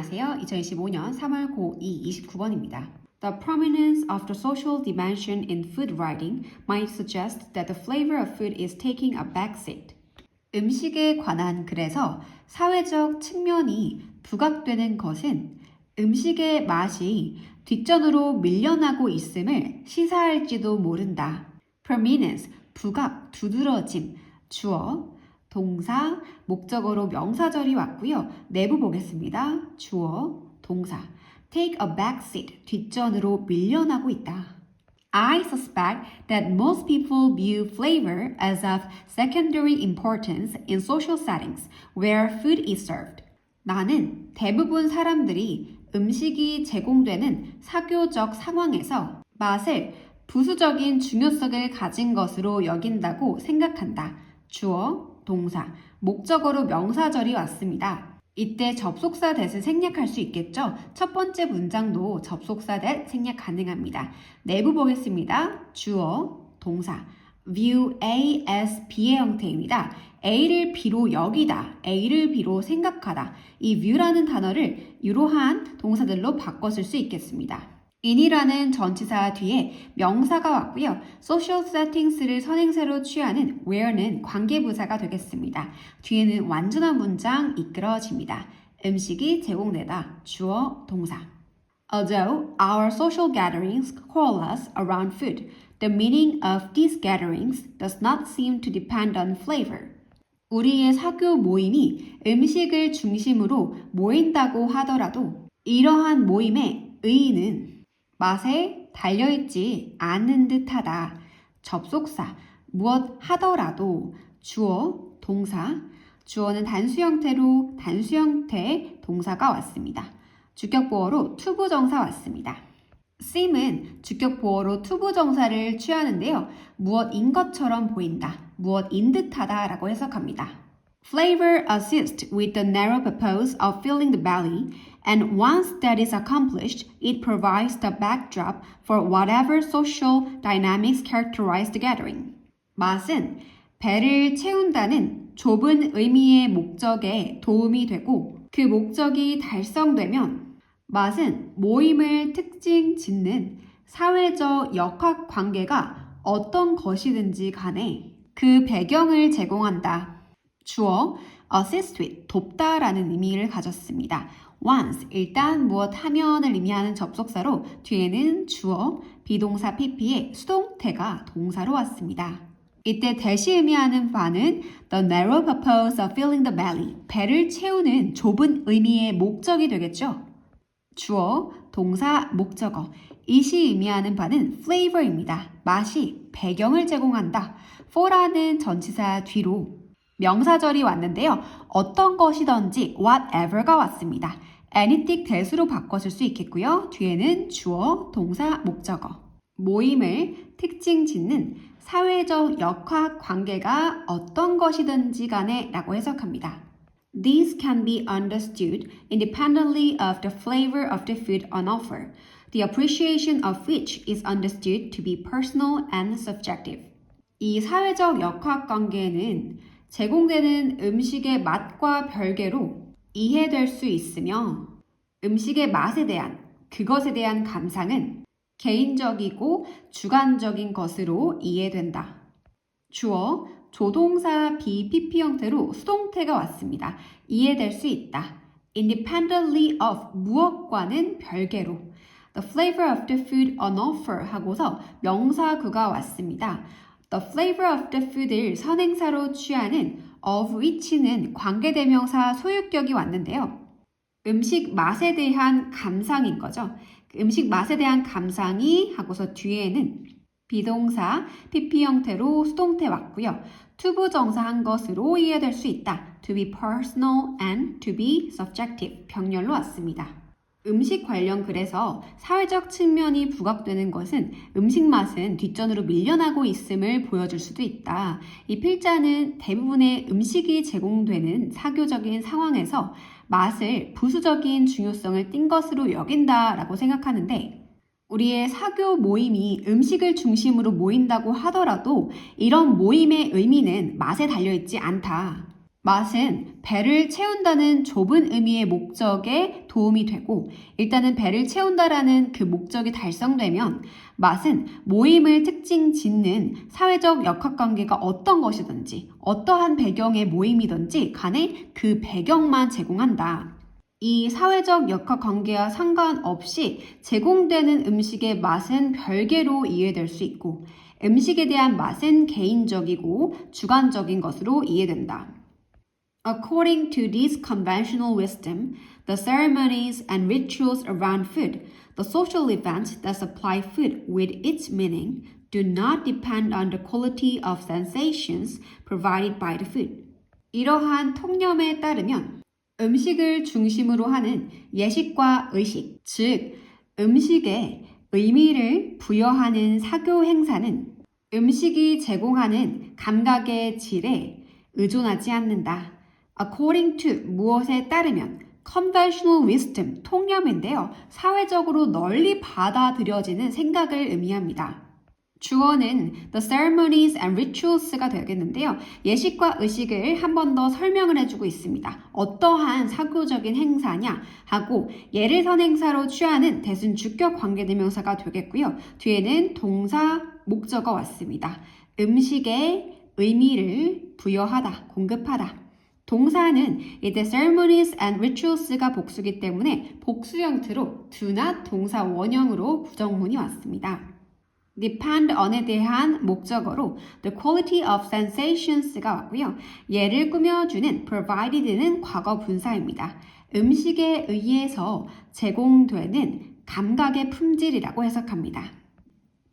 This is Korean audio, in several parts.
안녕하세요. 2025년 3월 고2 29번입니다. The prominence of the social dimension in food writing might suggest that the flavor of food is taking a backseat. 음식에 관한 글에서 사회적 측면이 부각되는 것은 음식의 맛이 뒷전으로 밀려나고 있음을 시사할지도 모른다. prominence, 부각, 두드러짐, 주어, 동사, 목적어로 명사절이 왔고요. 내부 보겠습니다. 주어, 동사. take a backseat, 뒷전으로 밀려나고 있다. I suspect that most people view flavor as of secondary importance in social settings where food is served. 나는 대부분 사람들이 음식이 제공되는 사교적 상황에서 맛을 부수적인 중요성을 가진 것으로 여긴다고 생각한다. 주어, 동사, 목적어로 명사절이 왔습니다. 이때 접속사 that을 생략할 수 있겠죠? 첫 번째 문장도 접속사 that 생략 가능합니다. 내부 보겠습니다. 주어, 동사. view A as B의 형태입니다. A를 B로 여기다, A를 B로 생각하다. 이 view라는 단어를 이러한 동사들로 바꿔 쓸 수 있겠습니다. In이라는 전치사 뒤에 명사가 왔고요. social settings를 선행사로 취하는 where는 관계부사가 되겠습니다. 뒤에는 완전한 문장 이끌어집니다. 음식이 제공되다. 주어, 동사. Although our social gatherings coalesce around food, the meaning of these gatherings does not seem to depend on flavor. 우리의 사교 모임이 음식을 중심으로 모인다고 하더라도 이러한 모임의 의의는 맛에 달려있지 않는 듯하다. 접속사, 무엇 하더라도, 주어, 동사, 주어는 단수 형태로 단수 형태 동사가 왔습니다. 주격 보어로 투부정사 왔습니다. seem은 주격 보어로 투부정사를 취하는데요. 무엇인 것처럼 보인다, 무엇인 듯하다 라고 해석합니다. Flavor assists with the narrow purpose of filling the belly, and once that is accomplished, it provides the backdrop for whatever social dynamics characterize the gathering. 맛은 배를 채운다는 좁은 의미의 목적에 도움이 되고 그 목적이 달성되면 맛은 모임을 특징 짓는 사회적 역학 관계가 어떤 것이든지 간에 그 배경을 제공한다. 주어 assist with 돕다라는 의미를 가졌습니다. Once 일단 무엇 하면을 의미하는 접속사로 뒤에는 주어 비동사 pp의 수동태가 동사로 왔습니다. 이때 대시 의미하는 바는 the narrow purpose of filling the belly 배를 채우는 좁은 의미의 목적이 되겠죠. 주어, 동사, 목적어. 이시 의미하는 바는 flavor입니다. 맛이 배경을 제공한다. for라는 전치사 뒤로 명사절이 왔는데요. 어떤 것이든지 whatever가 왔습니다. anything that으로 바꿔줄 수 있겠고요. 뒤에는 주어, 동사, 목적어. 모임을 특징 짓는 사회적 역학 관계가 어떤 것이든지 간에 라고 해석합니다. These can be understood independently of the flavor of the food on offer, the appreciation of which is understood to be personal and subjective. 이 사회적 역학 관계는 제공되는 음식의 맛과 별개로 이해될 수 있으며 음식의 맛에 대한 그것에 대한 감상은 개인적이고 주관적인 것으로 이해된다. 주어 조동사 비pp 형태로 수동태가 왔습니다. 이해될 수 있다. independently of 무엇과는 별개로 the flavor of the food on offer 하고서 명사구가 왔습니다. The flavor of the food을 선행사로 취하는 of which는 관계대명사 소유격이 왔는데요. 음식 맛에 대한 감상인 거죠. 음식 맛에 대한 감상이 하고서 뒤에는 비동사 pp 형태로 수동태 왔고요. 투부정사 한 것으로 이해될 수 있다. to be personal and to be subjective 병렬로 왔습니다. 음식 관련 글에서 사회적 측면이 부각되는 것은 음식 맛은 뒷전으로 밀려나고 있음을 보여줄 수도 있다. 이 필자는 대부분의 음식이 제공되는 사교적인 상황에서 맛을 부수적인 중요성을 띈 것으로 여긴다라고 생각하는데 우리의 사교 모임이 음식을 중심으로 모인다고 하더라도 이런 모임의 의미는 맛에 달려있지 않다. 맛은 배를 채운다는 좁은 의미의 목적에 도움이 되고 일단은 배를 채운다라는 그 목적이 달성되면 맛은 모임을 특징 짓는 사회적 역학관계가 어떤 것이든지 어떠한 배경의 모임이든지 간에 그 배경만 제공한다. 이 사회적 역학 관계와 상관없이 제공되는 음식의 맛은 별개로 이해될 수 있고 음식에 대한 맛은 개인적이고 주관적인 것으로 이해된다. According to this conventional wisdom, the ceremonies and rituals around food, the social events that supply food with its meaning, do not depend on the quality of sensations provided by the food. 이러한 통념에 따르면 음식을 중심으로 하는 예식과 의식, 즉 음식에 의미를 부여하는 사교 행사는 음식이 제공하는 감각의 질에 의존하지 않는다. According to 무엇에 따르면 conventional wisdom 통념인데요. 사회적으로 널리 받아들여지는 생각을 의미합니다. 주어는 the ceremonies and rituals가 되겠는데요. 예식과 의식을 한 번 더 설명을 해주고 있습니다. 어떠한 사교적인 행사냐 하고 예를 선 행사로 취하는 대순 주격 관계대명사가 되겠고요. 뒤에는 동사 목적어 왔습니다. 음식에 의미를 부여하다, 공급하다. 동사는 이제 ceremonies and rituals가 복수기 때문에 복수 형태로 do나 동사 원형으로 부정문이 왔습니다. depend on에 대한 목적어로 the quality of sensations가 왔고요. 얘를 꾸며주는 provided는 과거 분사입니다. 음식에 의해서 제공되는 감각의 품질이라고 해석합니다.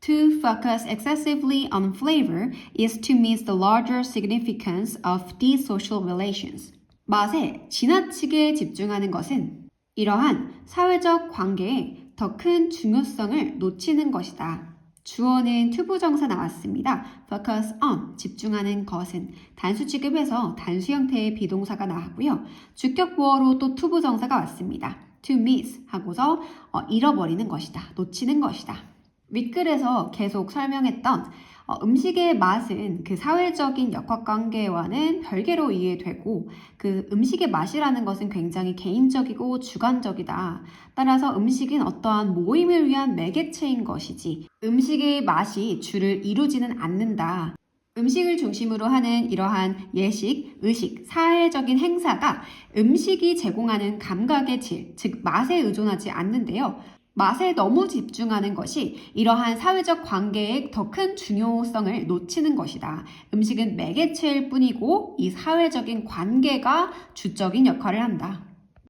To focus excessively on flavor is to miss the larger significance of these social relations. 맛에 지나치게 집중하는 것은 이러한 사회적 관계에 더 큰 중요성을 놓치는 것이다. 주어는 투부정사 나왔습니다. focus on, 집중하는 것은 단수 취급에서 단수 형태의 비동사가 나왔고요. 주격보어로 또 투부정사가 왔습니다. to miss 하고서 어, 잃어버리는 것이다. 놓치는 것이다. 윗글에서 계속 설명했던 어, 음식의 맛은 그 사회적인 역학관계와는 별개로 이해되고 그 음식의 맛이라는 것은 굉장히 개인적이고 주관적이다. 따라서 음식은 어떠한 모임을 위한 매개체인 것이지 음식의 맛이 주를 이루지는 않는다. 음식을 중심으로 하는 이러한 예식, 의식, 사회적인 행사가 음식이 제공하는 감각의 질, 즉 맛에 의존하지 않는데요. 맛에 너무 집중하는 것이 이러한 사회적 관계의 더 큰 중요성을 놓치는 것이다. 음식은 매개체일 뿐이고 이 사회적인 관계가 주적인 역할을 한다.